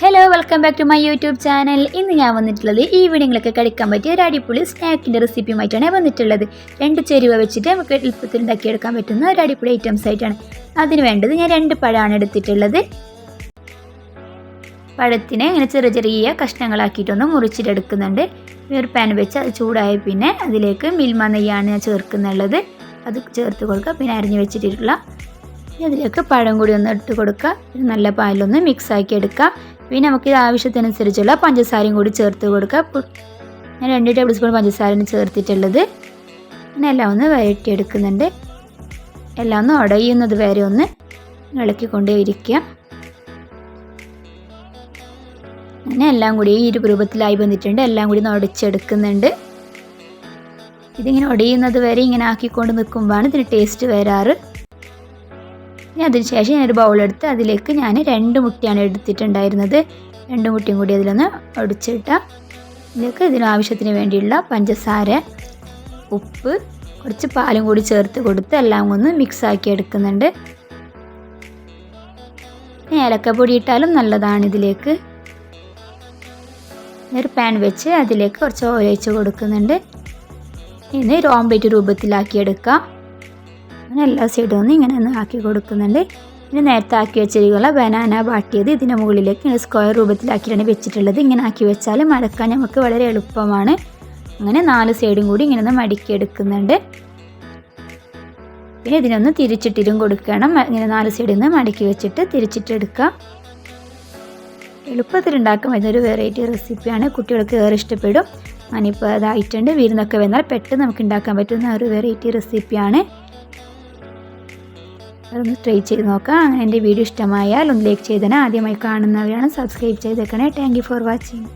Hello welcome back to my YouTube channel ഇന്ന് ഞാൻ വന്നിട്ടുള്ളത് ഈവനിങ്ങിലൊക്കെ കഴിക്കാൻ പറ്റിയ ഒരു അടിപൊളി സ്നാക്കിന്റെ റെസിപ്പിയുമായിട്ടാണ് വന്നിട്ടുള്ളത്. രണ്ട് ചേരുവ വെച്ചിട്ട് നമുക്ക് എളുപ്പത്തിൽ ഉണ്ടാക്കിയെടുക്കാൻ പറ്റുന്ന ഒരു അടിപൊളി ഐറ്റംസ് ആയിട്ടാണ്. അതിന് വേണ്ടത് ഞാൻ രണ്ട് പഴമാണ് എടുത്തിട്ടുള്ളത്. പഴത്തിനെ ഇങ്ങനെ ചെറിയ ചെറിയ കഷ്ണങ്ങളാക്കിയിട്ടൊന്ന് മുറിച്ചിട്ടെടുക്കുന്നുണ്ട്. ഒരു പാൻ വെച്ച് അത് ചൂടായ പിന്നെ അതിലേക്ക് മിൽമ നെയ്യാണ് ഞാൻ ചേർക്കുന്നുള്ളത്. അത് ചേർത്ത് കൊടുക്കുക പിന്നെ അരിഞ്ഞു വെച്ചിട്ടുള്ള. അതിലേക്ക് പഴം കൂടി ഒന്ന് ഇട്ട് കൊടുക്കുക. നല്ല പാലൊന്ന് മിക്സ് ആക്കി എടുക്കുക പിന്നെ നമുക്ക് ഇത് ആവശ്യത്തിനനുസരിച്ചുള്ള പഞ്ചസാരയും കൂടി ചേർത്ത് കൊടുക്കാം. ഞാൻ രണ്ട് ടേബിൾ സ്പൂൺ പഞ്ചസാര ചേർത്തിട്ടുള്ളത്. പിന്നെ എല്ലാം ഒന്ന് വഴറ്റിയെടുക്കുന്നുണ്ട്. എല്ലാം ഒന്ന് ഉടയുന്നത് വരെ ഒന്ന് ഇളക്കിക്കൊണ്ടേ ഇരിക്കുക അങ്ങനെ എല്ലാം കൂടി ഈ ഒരു രൂപത്തിലായി വന്നിട്ടുണ്ട്. എല്ലാം കൂടി ഒന്ന് ഉടച്ചെടുക്കുന്നുണ്ട് ഇതിങ്ങനെ ഉടയുന്നത് വരെ ഇങ്ങനെ ആക്കിക്കൊണ്ട് നിൽക്കുമ്പോഴാണ് ഇതിന് ടേസ്റ്റ് വരാറ്. ഇനി അതിനുശേഷം ഞാനൊരു ബൗളെടുത്ത് അതിലേക്ക് ഞാൻ രണ്ട് മുട്ടയാണ് എടുത്തിട്ടുണ്ടായിരുന്നത്. രണ്ട് മുട്ടയും കൂടി അതിലൊന്ന് ഒടിച്ചിട്ട ഇതിലേക്ക് ഇതിനാവശ്യത്തിന് വേണ്ടിയുള്ള പഞ്ചസാര ഉപ്പ് കുറച്ച് പാലും കൂടി ചേർത്ത് കൊടുത്ത് എല്ലാം ഒന്ന് മിക്സ് ആക്കി എടുക്കുന്നുണ്ട്. ഏലക്ക പൊടി ഇട്ടാലും നല്ലതാണ് ഇതിലേക്ക്. ഒരു പാൻ വെച്ച് അതിലേക്ക് കുറച്ച് ഓയിൽ ഒഴിച്ച് കൊടുക്കുന്നുണ്ട്. ഇനി ഒരു രൂപത്തിലാക്കിയെടുക്കാം രൂപത്തിലാക്കി എടുക്കാം. അങ്ങനെ എല്ലാ സൈഡും ഒന്ന് ഇങ്ങനെ ഒന്ന് ആക്കി കൊടുക്കുന്നുണ്ട്. ഇനി നേരത്തെ ആക്കി വെച്ചിരിക്കുന്ന ബനാന ബാട്ടിയത് ഇതിന്റെ മുകളിലേക്ക് സ്ക്വയർ രൂപത്തിലാക്കിയിട്ടാണ് വെച്ചിട്ടുള്ളത്. ഇങ്ങനെ ആക്കി വെച്ചാൽ മടക്കാൻ നമുക്ക് വളരെ എളുപ്പമാണ്. അങ്ങനെ നാല് സൈഡും കൂടി ഇങ്ങനെ ഒന്ന് മടക്കി എടുക്കുന്നുണ്ട് പിന്നെ ഇതിനൊന്ന് തിരിച്ചിട്ടിരും കൊടുക്കണം. ഇങ്ങനെ നാല് സൈഡിൽ നിന്ന് മടക്കി വെച്ചിട്ട് തിരിച്ചിട്ടെടുക്കുക എളുപ്പത്തിൽ ഉണ്ടാക്കാൻ ഒരു വെറൈറ്റി റെസിപ്പിയാണ് കുട്ടികൾക്ക് ഏറെ ഇഷ്ടപ്പെടും. ഞാനിപ്പോൾ അതായിട്ടുണ്ട് വിരുന്നൊക്കെ വന്നാൽ പെട്ടെന്ന് നമുക്ക് ഉണ്ടാക്കാൻ പറ്റുന്ന ഒരു വെറൈറ്റി റെസിപ്പിയാണ് അതൊന്ന് ട്രൈ ചെയ്ത് നോക്കാം. അങ്ങനെ എന്റെ വീഡിയോ ഇഷ്ടമായാൽ ഒന്ന് ലൈക്ക് ചെയ്തേനെ. ആദ്യമായി കാണുന്നവരാണ് സബ്സ്ക്രൈബ് ചെയ്തേക്കണേ. Thank for watching